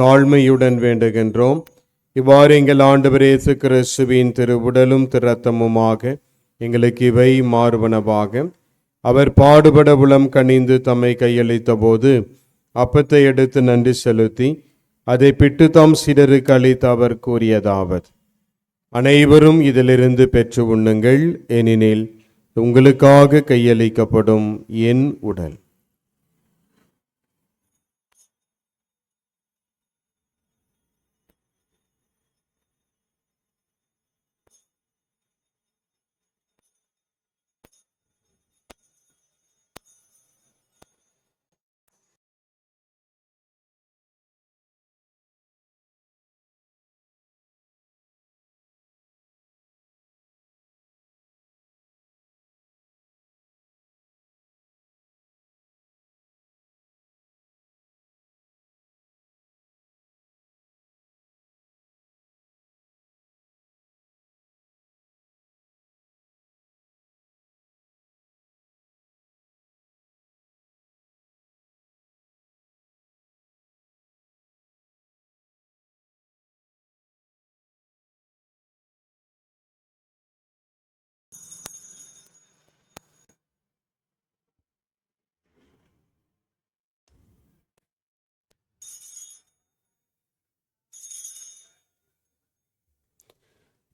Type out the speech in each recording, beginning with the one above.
தாழ்மையுடன் வேண்டுகின்றோம். இவ்வாறு எங்கள் ஆண்டவர் இயேசு கிறிஸ்துவின் திரு உடலும் திரத்தமுமாக எங்களுக்கு இவை மாறுவனவாக. அவர் பாடுபட உளம் கனிந்து தம்மை கையளித்த போது அப்பத்தை எடுத்து நன்றி செலுத்தி அதை பிட்டு தாம் சிலருக்கு அளித்து அவர் கூறியதாவது. அனைவரும் இதிலிருந்து பெற்று உண்ணுங்கள். ஏனெனில் உங்களுக்காக கையளிக்கப்படும் என் உடல்.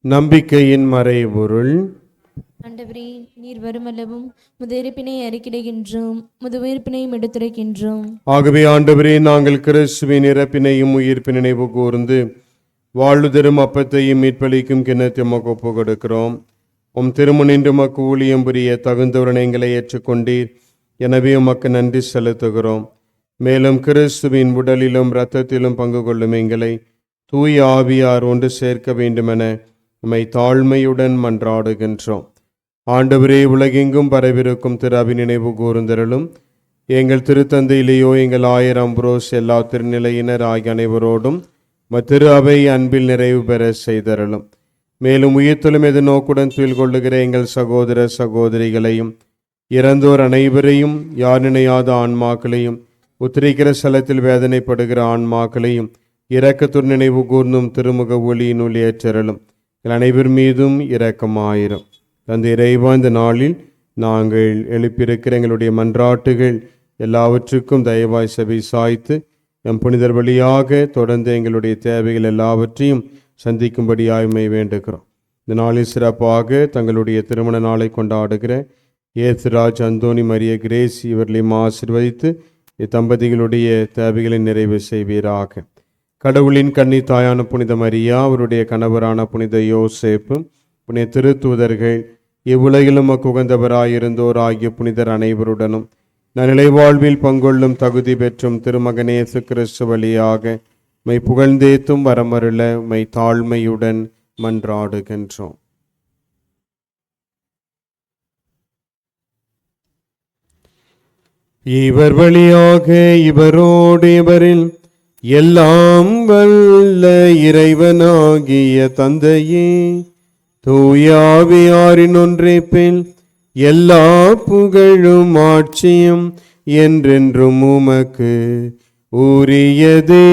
நம்பிக்கையின் மறைபொருள். ஆண்டவரே நீர் வருமளவும் முது இருப்பினை அறிக்கிடுகின்றோம் முது உயிர்ப்பினையும் எடுத்துரைக்கின்றோம். ஆகவே ஆண்டவரே நாங்கள் கிறிஸ்துவின் இறப்பினையும் உயிர்ப்பின் நினைவு கூர்ந்து வாழ்வு தரும் அப்பத்தையும் மீட்பளிக்கும் கிண்ணத்தை உமக்கு ஒப்பு கொடுக்கிறோம். உம் திருமணின்று உமக்கு ஊழியம் புரிய தகுந்தவரனை எங்களை ஏற்றுக்கொண்டீர். எனவே உமக்கு நன்றி செலுத்துகிறோம். மேலும் கிறிஸ்துவின் உடலிலும் இரத்தத்திலும் பங்கு கொள்ளும் எங்களை தூய ஆவியார் ஒன்று சேர்க்க வேண்டுமென உம்மை தாழ்மையுடன் மன்றாடுகின்றோம். ஆண்டவரே உலகெங்கும் பரவிருக்கும் திரு அபி நினைவு கூர்ந்தருளும் எங்கள் திருத்தந்தையிலேயோ எங்கள் ஆயர் அம்ப்ரோஸ் எல்லா திருநிலையினர் ஆகிய அனைவரோடும் மத்திரு அவை அன்பில் நிறைவு பெற செய்தருளும். மேலும் உயிர்த்தலும் எது நோக்குடன் துயில் கொள்ளுகிற எங்கள் சகோதர சகோதரிகளையும் இறந்தோர் அனைவரையும் யார் நினையாத ஆன்மாக்களையும் உத்திரிக்கிற ஸ்தலத்தில் வேதனைப்படுகிற ஆன்மாக்களையும் இரக்கத்துடன் நினைவு கூர்ந்தும் திருமுக ஒளியினுள் ஏற்றருளும். எங்கள் அனைவர் மீதும் இரக்கமாயிரும். தந்தை இறைவா இந்த நாளில் நாங்கள் எழுப்பியிருக்கிற எங்களுடைய மன்றாட்டுகள் எல்லாவற்றுக்கும் தயவாய் செவி சாய்த்து எம் புனிதர் வழியாக தொடர்ந்து எங்களுடைய தேவைகள் எல்லாவற்றையும் சந்திக்கும்படியாய்மை வேண்டுகிறோம். இந்த நாளில் சிறப்பாக தங்களுடைய திருமண நாளை கொண்டாடுகிற ஏசுராஜ் அந்தோனி மரிய கிரேஸ் இவர்களையும் ஆசிர்வதித்து இத்தம்பதிகளுடைய தேவைகளை நிறைவு செய்வீராக. கடவுளின் கன்னி தாயான புனித மரியா அவருடைய கணவரான புனித யோசேப்பு புனித திருத்தூதர்கள் இவ்வுலகிலும் அக்குகந்தவராயிருந்தோர் ஆகிய புனிதர் அனைவருடனும் நனிலை வாழ்வில் பங்கொள்ளும் தகுதி பெற்றும் திருமகனேசு கிறிஸ்து வழியாக மை புகழ்ந்தேத்தும் வரமருள மை தாழ்மையுடன் மன்றாடுகின்றோம். இவர் வழியாக இவரோடு இவரில் எல்லாம் வல்ல இறைவனாகிய தந்தையே தூயாவியாரின் ஒன்றே பின் எல்லா புகழும் ஆட்சியும் என்றென்றும் உமக்கு உரியதே.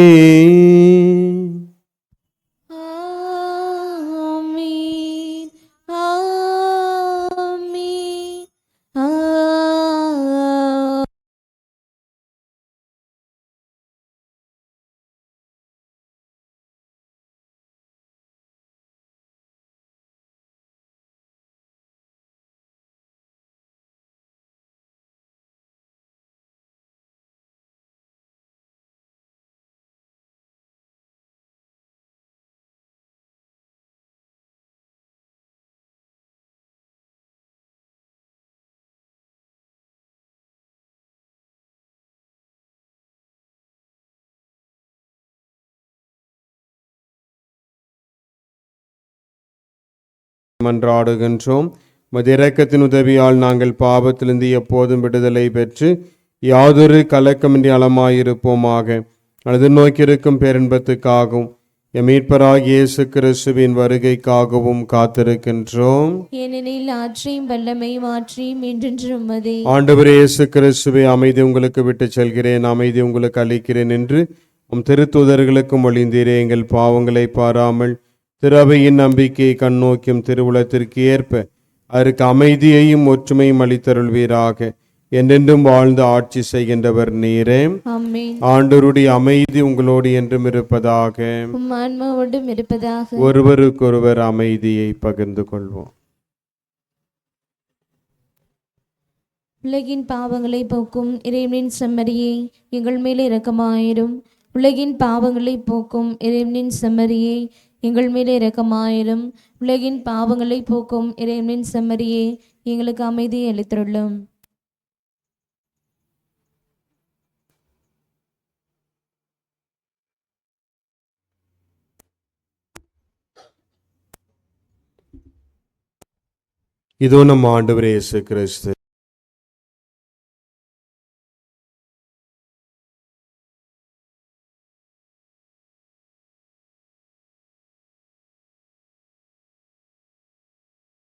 மன்றாடுகின்றோம். மதிரக்கத்தின் உதவியால் நாங்கள் பாவத்திலிருந்து எப்போதும் விடுதலை பெற்று யாதொரு கலக்கமின்றி அளமாயிருப்போமாக அது நோக்கியிருக்கும் பேரின்பத்துக்காகவும் எம் மீட்பராகிய இயேசு கிறிஸ்துவின் வருகைக்காகவும் காத்திருக்கின்றோம். ஏனெனில் ஆற்றையும் வல்லமையும் ஆற்றையும் என்றென்றும் ஆண்டவர் இயேசு கிறிஸ்துவை அமைதி உங்களுக்கு விட்டு செல்கிறேன் அமைதி உங்களுக்கு அளிக்கிறேன் என்று உம் திருத்துதர்களுக்கும் ஒளிந்தீரே எங்கள் பாவங்களை பாராமல் திரவையின் நம்பிக்கையை கண்ணோக்கியும் திருவுளத்திற்கு ஏற்ப அதற்கு அமைதியையும் ஒற்றுமையும் அளித்தருள்வீராக. என்றென்றும் வாழ்ந்து ஆட்சி செய்கின்றவர் நீரே. ஆமென். ஆண்டவருடைய அமைதி உங்களோடு என்றும் இருப்பதாக. உம் ஆன்மாவோடும் இருப்பதாக. ஒருவருக்கொருவர் அமைதியை பகிர்ந்து கொள்வோம். உலகின் பாவங்களை போக்கும் இறைவனின் செம்மறியே எங்கள் மேலே இரக்கமாயிரும். உலகின் பாவங்களை போக்கும் இறைவனின் செம்மறியே எங்கள் மேலே இரக்கமாயிரும். உலகின் பாவங்களை போக்கும் இறைவனின் செம்மறியே எங்களுக்கு அமைதியை அளித்துள்ளோம் இதோ நம்ம ஆண்டவர் இயேசு கிறிஸ்து.